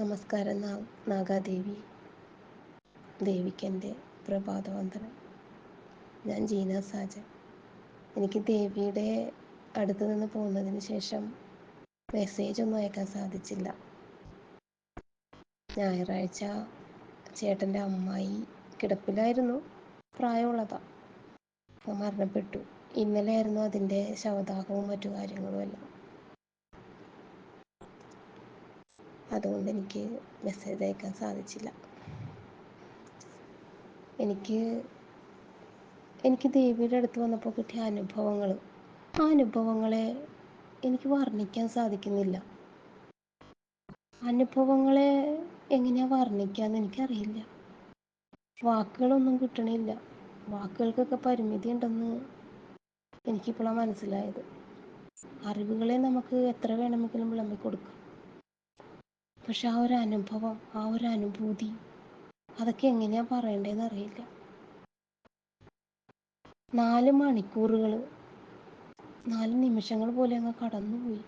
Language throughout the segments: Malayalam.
നമസ്കാരം നാഗാദേവി. ദേവിക്കെന്റെ പ്രഭാതവന്ദനം. ഞാൻ ജീന സാജൻ. എനിക്ക് ദേവിയുടെ അടുത്ത് നിന്ന് പോകുന്നതിന് ശേഷം മെസ്സേജ് ഒന്നും അയക്കാൻ സാധിച്ചില്ല. ഞായറാഴ്ച ചേട്ടന്റെ അമ്മായി കിടപ്പിലായിരുന്നു പ്രായമുള്ളതാ. മരണപ്പെട്ടു. ഇന്നലെയായിരുന്നു അതിന്റെ ശവദാഹവും മറ്റു കാര്യങ്ങളും എല്ലാം. അതുകൊണ്ട് എനിക്ക് മെസ്സേജ് അയക്കാൻ സാധിച്ചില്ല. എനിക്ക് എനിക്ക് ദേവിയുടെ അടുത്ത് വന്നപ്പോൾ കിട്ടിയ അനുഭവങ്ങൾ ആ അനുഭവങ്ങളെ എനിക്ക് വർണിക്കാൻ സാധിക്കുന്നില്ല. അനുഭവങ്ങളെ എങ്ങനെയാണ് വർണിക്കാന്ന് എനിക്കറിയില്ല. വാക്കുകളൊന്നും കിട്ടണില്ല. വാക്കുകൾക്കൊക്കെ പരിമിതി ഉണ്ടെന്ന് എനിക്കിപ്പോഴാണ് മനസ്സിലായത്. അറിവുകളെ നമുക്ക് എത്ര വേണമെങ്കിലും വിളമ്പിക്കൊടുക്കാം. പക്ഷെ ആ ഒരു അനുഭവം ആ ഒരു അനുഭൂതി അതൊക്കെ എങ്ങനെയാ പറയണ്ടേന്ന് അറിയില്ല. നാല് മണിക്കൂറുകൾ നാല് നിമിഷങ്ങൾ പോലെ അങ്ങ് കടന്നുപോയി.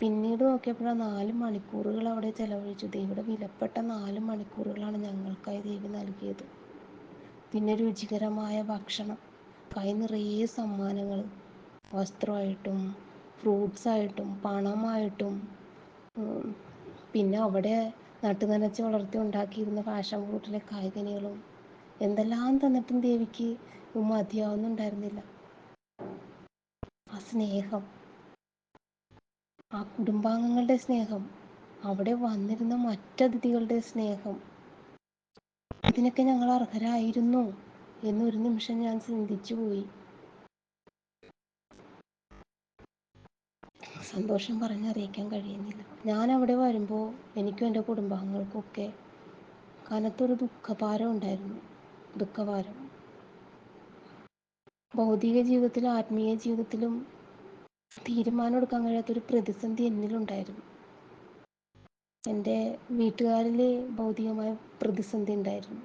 പിന്നീട് നോക്കിയപ്പോഴാണ് നാല് മണിക്കൂറുകൾ അവിടെ ചെലവഴിച്ചു ദൈവയുടെ വിലപ്പെട്ട നാല് മണിക്കൂറുകളാണ് ഞങ്ങൾക്കായി ദൈവം നൽകിയത്. പിന്നെ രുചികരമായ ഭക്ഷണം കൈ നിറയെ സമ്മാനങ്ങൾ വസ്ത്രമായിട്ടും ഫ്രൂട്ട്സായിട്ടും പണമായിട്ടും പിന്നെ അവിടെ നട്ടു നനച്ച് വളർത്തി ഉണ്ടാക്കിയിരുന്ന പാഷൻ ഫ്രൂട്ടിലെ കായ്കനികളും എന്തെല്ലാം തന്നിട്ടും ദേവിക്ക് മതിയാവുന്നുണ്ടായിരുന്നില്ല. ആ സ്നേഹം ആ കുടുംബാംഗങ്ങളുടെ സ്നേഹം അവിടെ വന്നിരുന്ന മറ്റതിഥികളുടെ സ്നേഹം ഇതിനൊക്കെ ഞങ്ങൾ അർഹരായിരുന്നു എന്നൊരു നിമിഷം ഞാൻ ചിന്തിച്ചു പോയി സന്തോഷം പറഞ്ഞറിയിക്കാൻ കഴിയുന്നില്ല. ഞാൻ അവിടെ വരുമ്പോൾ എനിക്കും എന്റെ കുടുംബാംഗങ്ങൾക്കൊക്കെ കനത്തൊരു ദുഃഖഭാരം ഉണ്ടായിരുന്നു. ദുഃഖഭാരം. ഭൗതിക ജീവിതത്തിലും ആത്മീയ ജീവിതത്തിലും തീരുമാനം എടുക്കാൻ കഴിയാത്തൊരു പ്രതിസന്ധി എന്നിലുണ്ടായിരുന്നു. എന്റെ വീട്ടുകാരിൽ ഭൗതികമായ പ്രതിസന്ധി ഉണ്ടായിരുന്നു.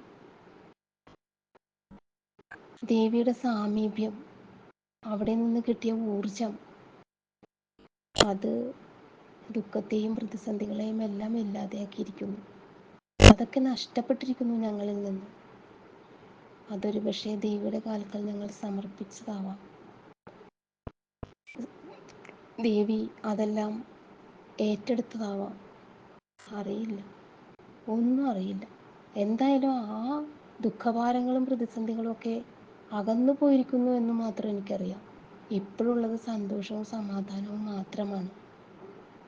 ദേവിയുടെ സാമീപ്യം അവിടെ നിന്ന് കിട്ടിയ ഊർജം അത് ദുഃഖത്തെയും പ്രതിസന്ധികളെയും എല്ലാം ഇല്ലാതെയാക്കിയിരിക്കുന്നു. അതൊക്കെ നഷ്ടപ്പെട്ടിരിക്കുന്നു ഞങ്ങളിൽ നിന്ന്. അതൊരു പക്ഷേ ദേവിയുടെ കാൽക്കൽ ഞങ്ങൾ സമർപ്പിച്ചതാവാം. ദേവി അതെല്ലാം ഏറ്റെടുത്തതാവാം. അറിയില്ല. ഒന്നും അറിയില്ല. എന്തായാലും ആ ദുഃഖഭാരങ്ങളും പ്രതിസന്ധികളും ഒക്കെ അകന്നു പോയിരിക്കുന്നു എന്ന് മാത്രം എനിക്കറിയാം. ഇപ്പോഴുള്ളത് സന്തോഷവും സമാധാനവും മാത്രമാണ്.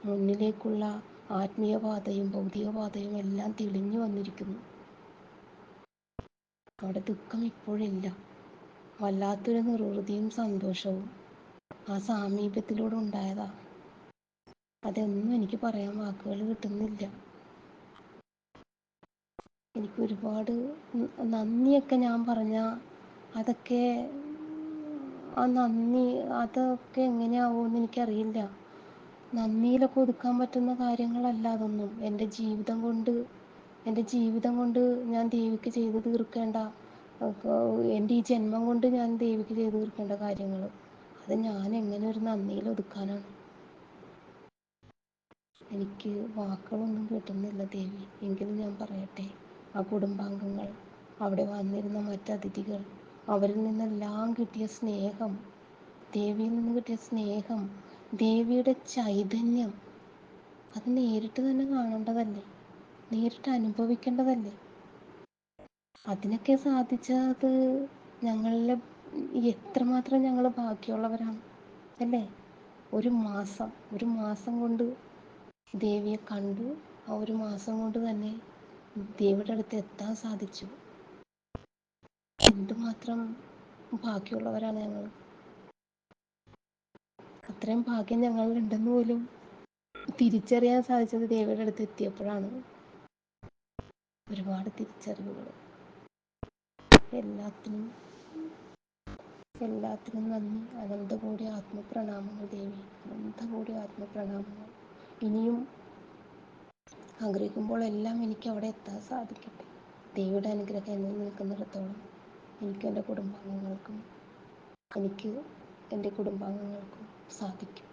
മുന്നിലേക്കുള്ള ആത്മീയപാതയും ഭൗതികപാതയും എല്ലാം തെളിഞ്ഞു വന്നിരിക്കുന്നു. അവിടെ ദുഃഖം ഇപ്പോഴില്ല. വല്ലാത്തൊരു നിർവൃതിയും സന്തോഷവും ആ സാമീപ്യത്തിലൂടെ ഉണ്ടായതാ. അതൊന്നും എനിക്ക് പറയാൻ വാക്കുകൾ കിട്ടുന്നില്ല. എനിക്ക് ഒരുപാട് നന്ദിയൊക്കെ ഞാൻ പറഞ്ഞ അതൊക്കെ ആ നന്ദി അതൊക്കെ എങ്ങനെയാവുമെന്ന് എനിക്കറിയില്ല. നന്ദിയിലൊക്കെ ഒതുക്കാൻ പറ്റുന്ന കാര്യങ്ങളല്ല അതൊന്നും. എന്റെ ജീവിതം കൊണ്ട് എന്റെ ജീവിതം കൊണ്ട് ഞാൻ ദേവിക്ക് ചെയ്തു തീർക്കേണ്ട എന്റെ ഈ ജന്മം കൊണ്ട് ഞാൻ ദേവിക്ക് ചെയ്തു തീർക്കേണ്ട കാര്യങ്ങൾ. അത് ഞാൻ എങ്ങനെ ഒരു നന്ദിയിൽ ഒതുക്കാനാണ്? എനിക്ക് വാക്കുകളൊന്നും കിട്ടുന്നില്ല ദേവി. എങ്കിലും ഞാൻ പറയട്ടെ. ആ കുടുംബാംഗങ്ങൾ അവിടെ വന്നിരുന്ന മറ്റതിഥികൾ അവരിൽ നിന്നെല്ലാം കിട്ടിയ സ്നേഹം ദേവിയിൽ നിന്ന് കിട്ടിയ സ്നേഹം ദേവിയുടെ ചൈതന്യം അത് നേരിട്ട് തന്നെ കാണേണ്ടതല്ലേ? നേരിട്ട് അനുഭവിക്കേണ്ടതല്ലേ? അതിനൊക്കെ സാധിച്ചത് ഞങ്ങളിലെ എത്രമാത്രം ഞങ്ങൾ ബാക്കിയുള്ളവരാണ് അല്ലേ? ഒരു മാസം ഒരു മാസം കൊണ്ട് ദേവിയെ കണ്ടു ആ ഒരു മാസം കൊണ്ട് തന്നെ ദേവിയുടെ അടുത്ത് എത്താൻ സാധിച്ചു. എന്തുമാത്രം ഭാഗ്യമുള്ളവരാണ് ഞങ്ങൾ. അത്രയും ഭാഗ്യം ഞങ്ങളിൽ ഉണ്ടെന്ന് പോലും തിരിച്ചറിയാൻ സാധിച്ചത് ദേവിയുടെ അടുത്ത് എത്തിയപ്പോഴാണ്. ഒരുപാട് തിരിച്ചറിവുകൾ. എല്ലാത്തിനും എല്ലാത്തിനും നന്ദി. അനന്തകോടി ആത്മപ്രണാമങ്ങൾ ദേവി. അനന്തകോടി ആത്മപ്രണാമങ്ങൾ. ഇനിയും ആഗ്രഹിക്കുമ്പോൾ എല്ലാം എനിക്ക് അവിടെ എത്താൻ സാധിക്കട്ടെ. ദേവിയുടെ അനുഗ്രഹം എന്നും നിൽക്കുന്നിടത്തോളം. എനിക്കും എന്റെ കുടുംബാംഗങ്ങൾക്കും എനിക്ക് എന്റെ കുടുംബാംഗങ്ങൾക്കും സാധിക്കും.